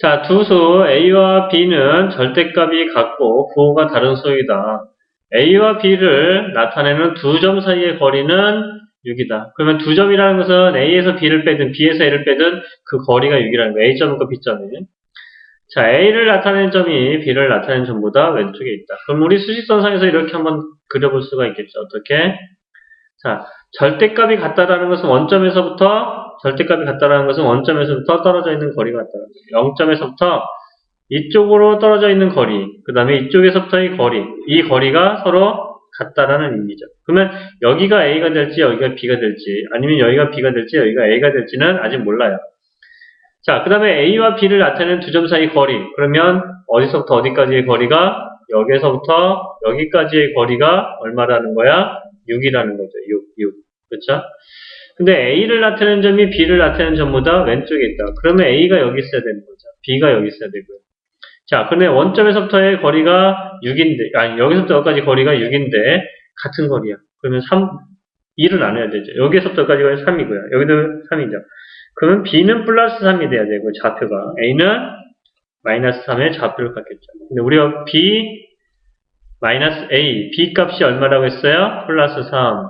자, 두 수 A와 B는 절대값이 같고 부호가 다른 수이다. A와 B를 나타내는 두 점 사이의 거리는 6이다. 그러면 두 점이라는 것은 A에서 B를 빼든 B에서 A를 빼든 그 거리가 6이라는 거예요. A점과 B점이. 자, A를 나타내는 점이 B를 나타내는 점보다 왼쪽에 있다. 그럼 우리 수직선상에서 이렇게 한번 그려볼 수가 있겠죠. 어떻게? 자, 절대값이 같다라는 것은 원점에서부터 절대값이 같다라는 것은 원점에서부터 떨어져 있는 거리가 같다는 거예요. 0점에서부터 이쪽으로 떨어져 있는 거리, 그 다음에 이쪽에서부터의 거리, 이 거리가 서로 같다라는 의미죠. 그러면 여기가 A가 될지 여기가 B가 될지 아니면 여기가 B가 될지 여기가 A가 될지는 아직 몰라요. 자, 그 다음에 A와 B를 나타내는 두 점 사이 거리. 그러면 어디서부터 어디까지의 거리가 여기서부터 여기까지의 거리가 얼마라는 거야? 6이라는 거죠. 6, 6. 그렇죠? 근데 A를 나타내는 점이 B를 나타내는 점보다 왼쪽에 있다. 그러면 A가 여기 있어야 되는 거죠. B가 여기 있어야 되고요. 자, 근데 원점에서부터의 거리가 6인데, 아니, 여기서부터 여기까지 거리가 6인데, 같은 거리야. 그러면 3, 2를 나눠야 되죠. 여기서부터 여기까지가 3이고요. 여기도 3이죠. 그러면 B는 플러스 3이 돼야 되고, 좌표가. A는 마이너스 3의 좌표를 갖겠죠. 근데 우리가 B, 마이너스 A, B 값이 얼마라고 했어요? 플러스 3.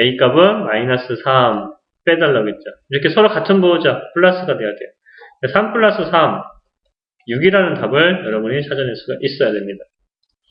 A 값은 마이너스 3 빼달라고 했죠. 이렇게 서로 같은 부호죠. 플러스가 돼야 돼요. 3 플러스 3, 6이라는 답을 여러분이 찾아낼 수가 있어야 됩니다.